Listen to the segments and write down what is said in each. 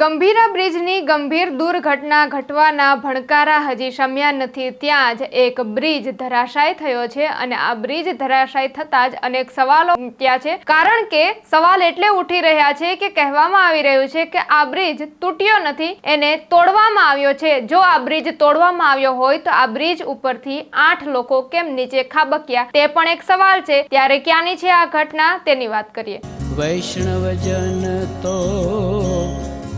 ગંભીરા બ્રિજની ગંભીર દુર્ઘટના ઘટવાના ભણકારા હજી શમ્યા નથી. ત્યાં જ એક બ્રિજ ધરાશાય થયો છે અને આ બ્રિજ ધરાશાય થતાં જ અનેક સવાલો મૂક્યા છે. કારણ કે સવાલ એટલે ઉઠી રહ્યા છે કે કહેવામાં આવી રહ્યું છે કે આ બ્રિજ તૂટ્યો નથી, એને તોડવામાં આવ્યો છે. જો આ બ્રિજ તોડવામાં આવ્યો હોય તો આ બ્રિજ ઉપરથી આઠ લોકો કેમ નીચે ખાબક્યા? તે પણ એક સવાલ છે. ત્યારે ક્યાંની છે આ ઘટના? તેની વાત કરીએ. વૈષ્ણવજન તો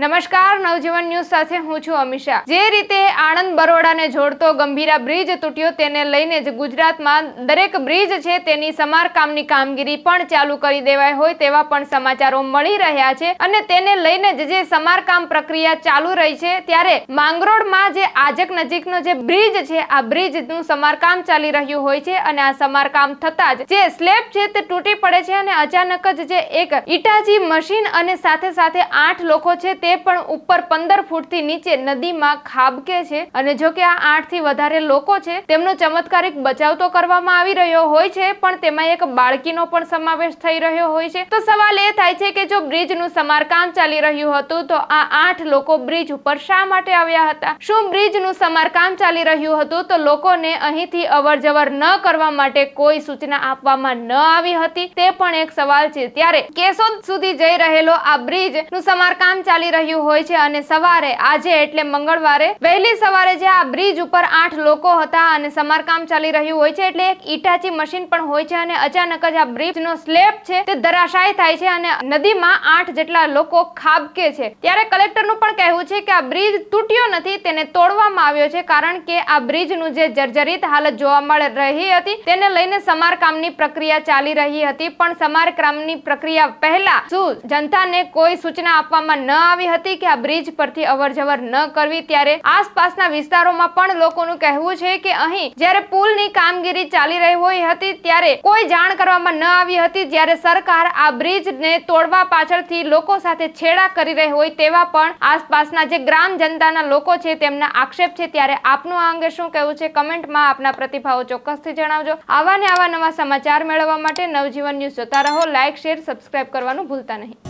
નમસ્કાર, નવજીવન ન્યૂઝ સાથે હું છું અમિશા જે રીતે આણંદ બરોડાને જોડતો ગંભીરા બ્રિજ તૂટ્યો તેને લઈને જ ગુજરાતમાં દરેક બ્રિજ છે તેની સમારકામની કામગીરી પણ ચાલુ કરી દેવાય હોય તેવા પણ સમાચારો મળી રહ્યા છે અને તેને લઈને જ જે સમારકામ પ્રક્રિયા ચાલુ રહી છે ત્યારે માંગરોળમાં જે આજક નજીકનો જે બ્રિજ છે, આ બ્રિજનું સમારકામ ચાલી રહ્યું હોય છે અને આ સમારકામ થતાં જ જે સ્લેબ છે તે તૂટી પડે છે અને અચાનક જ જે એક ઇટાજી મશીન અને સાથે સાથે આઠ લોકો છે તે પણ ઉપર પંદર ફૂટથી નીચે નદીમાં ખાબકે છે અને જો કે આ આઠથી વધારે લોકો છે, તેમનો ચમત્કારિક બચાવ તો કરવામાં આવી રહ્યો હોય છે, પણ તેમાં એક બાળકીનો પણ સમાવેશ થઈ રહ્યો હોય છે. તો સવાલ એ થાય છે કે જો બ્રિજનું સમારકામ ચાલી રહ્યું હતું, તો આ આઠ લોકો બ્રિજ ઉપર શા માટે આવ્યા હતા? શું બ્રિજનું સમારકામ ચાલી રહ્યું હતું, તો લોકોને અહીંથી અવર જવર ન કરવા માટે કોઈ સૂચના આપવામાં ન આવી હતી? તે પણ એક સવાલ છે. ત્યારે કેશોદ સુધી જઈ રહેલો આ બ્રિજનું સમારકામ ચાલી રહ્યું હોય છે અને સવારે, આજે એટલે મંગળવારે, વહેલી સવારે જે આ બ્રિજ ઉપર આઠ લોકો હતા અને સમારકામ ચાલી રહ્યું હોય છે, એટલે એક ઈટાચી મશીન પણ હોય છે અને અચાનક જ આ બ્રિજનો સ્લેબ છે તે ધરાશાયી થાય છે અને નદીમાં આઠ જેટલા લોકો ખાબકે છે. ત્યારે કલેક્ટરનું પણ કહેવું છે કે આ બ્રિજ તૂટ્યો નથી, તેને તોડવામાં આવ્યો છે, કારણ કે આ બ્રિજનું જે જર્જરિત હાલત જોવા મળી રહી હતી, તેને લઈને સમારકામની પ્રક્રિયા ચાલી રહી હતી, પણ સમારકામની પ્રક્રિયા પહેલા શું જનતાને કોઈ સૂચના આપવામાં ન આવી હતી કે આ બ્રિજ પરથી અવર જવર ન કરવી ત્યારે આસપાસના વિસ્તારોમાં પણ લોકોનું કહેવું છે કે અહીં જ્યારે પુલની કામગીરી ચાલી રહી હોય હતી ત્યારે કોઈ જાણ કરવામાં ન આવી હતી. જ્યારે સરકાર આ બ્રિજને તોડવા પાછળથી લોકો સાથે છેડા કરી રહી હોય તેવા પણ આસપાસના જે ગ્રામ જનતાના લોકો છે તેમના આક્ષેપ છે. ત્યારે આપનું આ અંગે શું કહેવું છે કમેન્ટમાં આપના પ્રતિભાવો ચોક્કસથી જણાવજો. આવા ને આવા નવા સમાચાર મેળવવા માટે નવજીવન ન્યૂઝ જોતા રહો. લાઇક શેર, સબસ્ક્રાઇબ કરવાનું ભૂલતા નહીં.